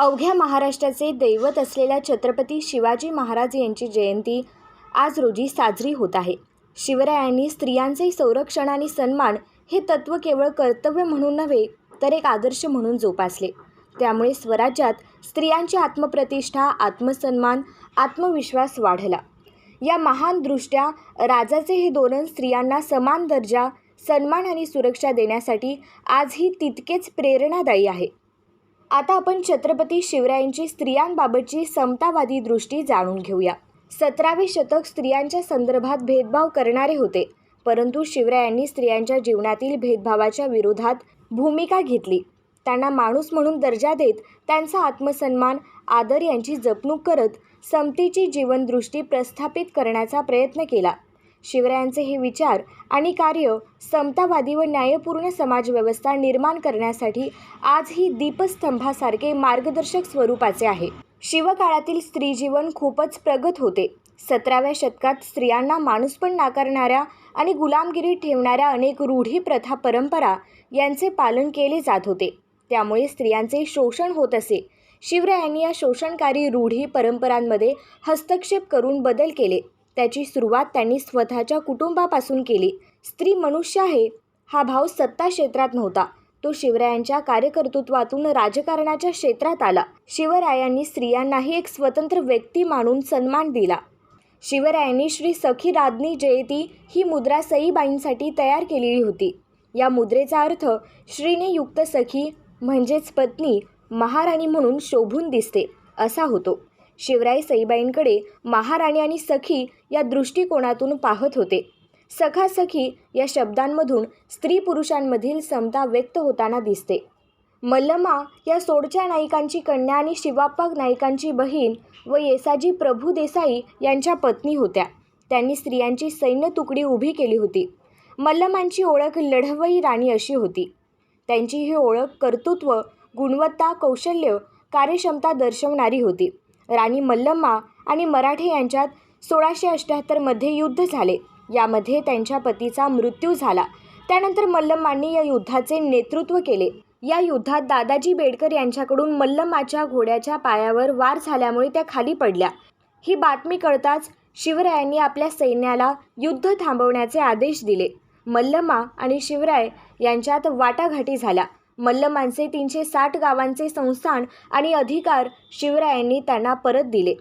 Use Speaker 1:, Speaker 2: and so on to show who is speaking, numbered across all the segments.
Speaker 1: अवघ्या महाराष्ट्राचे दैवत असलेल्या छत्रपती शिवाजी महाराज यांची जयंती आज रोजी साजरी होत आहे. शिवरायांनी स्त्रियांचे संरक्षण आणि सन्मान हे तत्त्व केवळ कर्तव्य म्हणून नव्हे तर एक आदर्श म्हणून जोपासले. त्यामुळे स्वराज्यात स्त्रियांची आत्मप्रतिष्ठा आत्मसन्मान आत्मविश्वास वाढला. या महान दृष्ट्या राजाचे हे धोरण स्त्रियांना समान दर्जा सन्मान आणि सुरक्षा देण्यासाठी आजही तितकेच प्रेरणादायी आहे. आता आपण छत्रपती शिवरायांची स्त्रियांबाबतची समतावादी दृष्टी जाणून घेऊया. सतरावे शतक स्त्रियांच्या संदर्भात भेदभाव करणारे होते परंतु शिवरायांनी स्त्रियांच्या जीवनातील भेदभावाच्या विरोधात भूमिका घेतली. त्यांना माणूस म्हणून दर्जा देत त्यांचा आत्मसन्मान आदर यांची जपणूक करत समतेची जीवनदृष्टी प्रस्थापित करण्याचा प्रयत्न केला. शिवरायांचे हे विचार आणि कार्य समतावादी व न्यायपूर्ण समाजव्यवस्था निर्माण करण्यासाठी आजही दीपस्तंभासारखे मार्गदर्शक स्वरूपाचे आहे. शिवकाळातील स्त्रीजीवन खूपच प्रगत होते. सतराव्या शतकात स्त्रियांना माणूसपण नाकारणाऱ्या आणि गुलामगिरी ठेवणाऱ्या अनेक रूढी प्रथा परंपरा यांचे पालन केले जात होते. त्यामुळे स्त्रियांचे शोषण होत असे. शिवरायांनी या शोषणकारी रूढी परंपरांमध्ये हस्तक्षेप करून बदल केले. त्याची सुरुवात त्यांनी स्वतःच्या कुटुंबापासून केली. स्त्री मनुष्य आहे हा भाव सत्ता क्षेत्रात नव्हता. तो शिवरायांच्या कार्यकर्तृत्वातून राजकारणाच्या क्षेत्रात आला. शिवरायांनी स्त्रियांनाही एक स्वतंत्र व्यक्ती मानून सन्मान दिला. शिवरायांनी श्री सखी राज्ञी जयती ही मुद्रा सईबाईंसाठी तयार केलेली होती. या मुद्रेचा अर्थ श्रीने युक्त सखी म्हणजेच पत्नी महाराणी म्हणून शोभून दिसते असा होतो. शिवराय सईबाईंकडे महाराणी आणि सखी या दृष्टिकोनातून पाहत होते. सखा सखी या शब्दांमधून स्त्री पुरुषांमधील समता व्यक्त होताना दिसते. मल्लमा या सोडच्या नायिकांची कन्या आणि शिवाप्पा नायिकांची बहीण व येसाजी प्रभू देसाई यांच्या पत्नी होत्या. त्यांनी स्त्रियांची सैन्य तुकडी उभी केली होती. मल्लमांची ओळख लढवई राणी अशी होती. त्यांची ही ओळख कर्तृत्व गुणवत्ता कौशल्य कार्यक्षमता दर्शवणारी होती. राणी मल्लम्मा आणि मराठे यांच्यात सोळाशे अठ्ठ्याहत्तरमध्ये युद्ध झाले. यामध्ये त्यांच्या पतीचा मृत्यू झाला. त्यानंतर मल्लम्मांनी या युद्धाचे नेतृत्व केले. या युद्धात दादाजी बेडकर यांच्याकडून मल्लम्माच्या घोड्याच्या पायावर वार झाल्यामुळे त्या खाली पडल्या. ही बातमी कळताच शिवरायांनी आपल्या सैन्याला युद्ध थांबवण्याचे आदेश दिले. मल्लम्मा आणि शिवराय यांच्यात वाटाघाटी झाल्या. मल्लमांचे तीनशे साठ गावांचे संस्थान आणि अधिकार शिवरायांनी त्यांना परत दिले.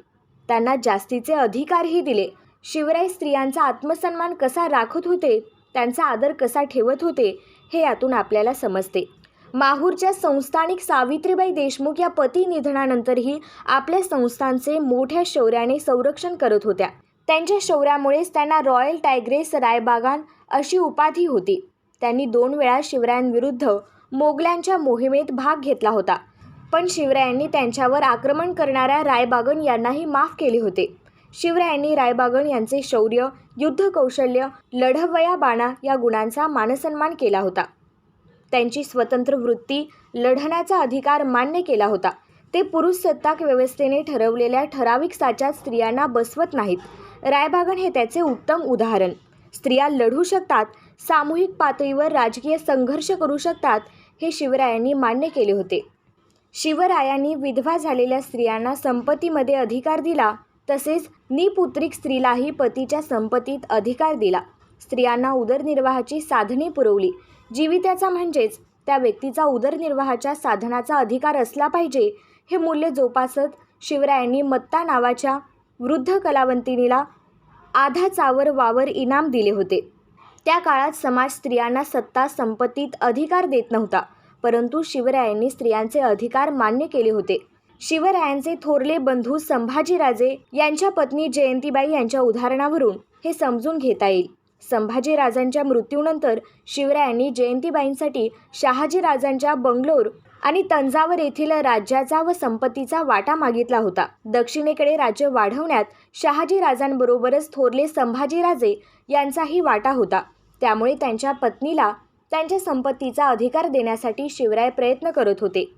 Speaker 1: त्यांना जास्तीचे अधिकारही दिले. शिवराय स्त्रियांचा आत्मसन्मान कसा राखत होते? त्यांचा आदर कसा ठेवत होते? हे यातून आपल्याला समजते. माहूरच्या संस्थानिक सावित्रीबाई देशमुख या पती निधनानंतरही आपल्या संस्थांचे मोठ्या शौर्याने संरक्षण करत होत्या. त्यांच्या शौर्यामुळेच त्यांना रॉयल टायग्रेस रायबागान अशी उपाधी होती. त्यांनी दोन वेळा शिवरायांविरुद्ध मोगलांच्या मोहिमेत भाग घेतला होता. पण शिवरायांनी त्यांच्यावर आक्रमण करणाऱ्या रायबागन यांनाही माफ केले होते. शिवरायांनी रायबागन यांचे शौर्य युद्धकौशल्य लढवया बाणा या गुणांचा मानसन्मान केला होता. त्यांची स्वतंत्र वृत्ती लढण्याचा अधिकार मान्य केला होता. ते पुरुष सत्ताक व्यवस्थेने ठरवलेल्या ठराविक साच्यात स्त्रियांना बसवत नाहीत. रायबागन हे त्याचे उत्तम उदाहरण. स्त्रिया लढू शकतात सामूहिक पातळीवर राजकीय संघर्ष करू शकतात हे शिवरायांनी मान्य केले होते. शिवरायांनी विधवा झालेल्या स्त्रियांना संपत्तीमध्ये अधिकार दिला तसेच निपुत्रिक स्त्रीलाही पतीच्या संपत्तीत अधिकार दिला. स्त्रियांना उदरनिर्वाहाची साधने पुरवली. जीवित्याचा म्हणजेच त्या व्यक्तीचा उदरनिर्वाहाच्या साधनाचा अधिकार असला पाहिजे हे मूल्य जोपासत शिवरायांनी मत्ता नावाच्या वृद्ध कलावंतिनीला आधा चावर वावर इनाम दिले होते. त्या काळात समाज स्त्रियांना सत्ता संपत्तीत अधिकार देत नव्हता. परंतु शिवरायांनी स्त्रियांचे अधिकार मान्य केले होते. शिवरायांचे थोरले बंधू संभाजीराजे यांच्या पत्नी जयंतीबाई यांच्या उदाहरणावरून हे समजून घेता येईल. संभाजीराजांच्या मृत्यूनंतर शिवरायांनी जयंतीबाईंसाठी शहाजीराजांच्या बंगलोर आणि तंजावर येथील राज्याचा व संपत्तीचा वाटा मागितला होता. दक्षिणेकडे राज्य वाढवण्यात शहाजीराजांबरोबरच थोरले संभाजीराजे यांचाही वाटा होता. त्यामुळे त्यांच्या पत्नीला त्यांच्या संपत्तीचा अधिकार देण्यासाठी शिवराय प्रयत्न करत होते.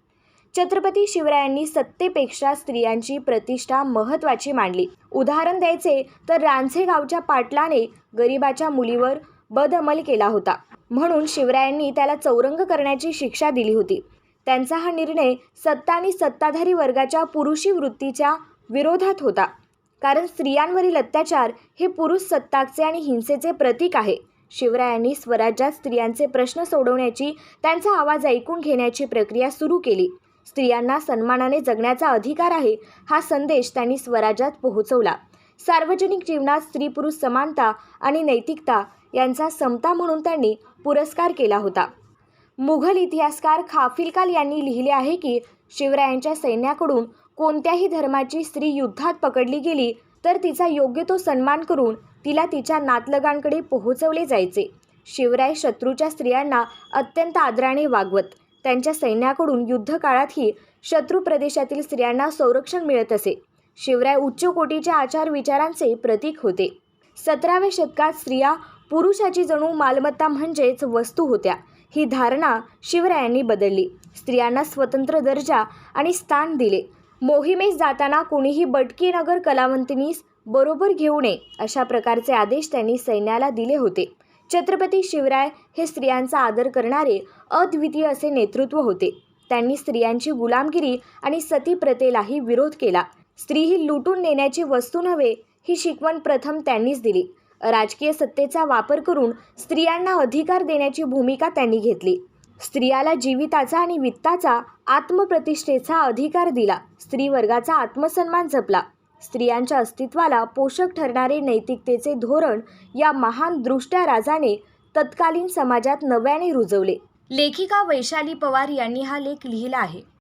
Speaker 1: छत्रपती शिवरायांनी सत्तेपेक्षा स्त्रियांची प्रतिष्ठा महत्त्वाची मांडली. उदाहरण द्यायचे तर रांझे गावच्या पाटलाने गरिबाच्या मुलीवर बदअमल केला होता. म्हणून शिवरायांनी त्याला चौरंग करण्याची शिक्षा दिली होती. त्यांचा हा निर्णय सत्ता आणि सत्ताधारी वर्गाच्या पुरुषी वृत्तीच्या विरोधात होता. कारण स्त्रियांवरील अत्याचार हे पुरुष सत्ताकचे आणि हिंसेचे प्रतीक आहे. शिवरायांनी स्वराज्यात स्त्रियांचे प्रश्न सोडवण्याची त्यांचा आवाज ऐकून घेण्याची प्रक्रिया सुरू केली. स्त्रियांना सन्मानाने जगण्याचा अधिकार आहे हा संदेश त्यांनी स्वराज्यात पोहोचवला. सार्वजनिक जीवनात स्त्री पुरुष समानता आणि नैतिकता यांचा समता म्हणून त्यांनी पुरस्कार केला होता. मुघल इतिहासकार खाफिलकाल यांनी लिहिले आहे की शिवरायांच्या सैन्याकडून कोणत्याही धर्माची स्त्री युद्धात पकडली गेली तर तिचा योग्य तो सन्मान करून तिला तिच्या नातलगांकडे पोहोचवले जायचे. शिवराय शत्रूच्या स्त्रियांना अत्यंत आदराने वागवत. त्यांच्या सैन्याकडून युद्धकाळातही शत्रू प्रदेशातील स्त्रियांना संरक्षण मिळत असे. शिवराय उच्च कोटीच्या आचार विचारांचे प्रतीक होते. सतराव्या शतकात स्त्रिया पुरुषाची जणू मालमत्ता म्हणजेच वस्तू होत्या. ही धारणा शिवरायांनी बदलली. स्त्रियांना स्वतंत्र दर्जा आणि स्थान दिले. मोहिमेस जाताना कोणीही बटकी नगर कलावंतिनीस बरोबर घेऊ नये अशा प्रकारचे आदेश त्यांनी सैन्याला दिले होते. छत्रपती शिवराय हे स्त्रियांचा आदर करणारे अद्वितीय असे नेतृत्व होते. त्यांनी स्त्रियांची गुलामगिरी आणि सती प्रथेलाही विरोध केला. स्त्री ही लुटून नेण्याची वस्तू नव्हे ही शिकवण प्रथम त्यांनीच दिली. राजकीय सत्तेचा वापर करून स्त्रियांना अधिकार देण्याची भूमिका त्यांनी घेतली. स्त्रियाला जीविताचा आणि वित्ताचा आत्मप्रतिष्ठेचा अधिकार दिला. स्त्री वर्गाचा आत्मसन्मान जपला. स्त्रियांच्या अस्तित्वाला पोषक ठरणारे नैतिकतेचे धोरण या महान दृष्ट्या राजाने तत्कालीन समाजात नव्याने रुजवले. लेखिका वैशाली पवार यांनी हा लेख लिहिला आहे.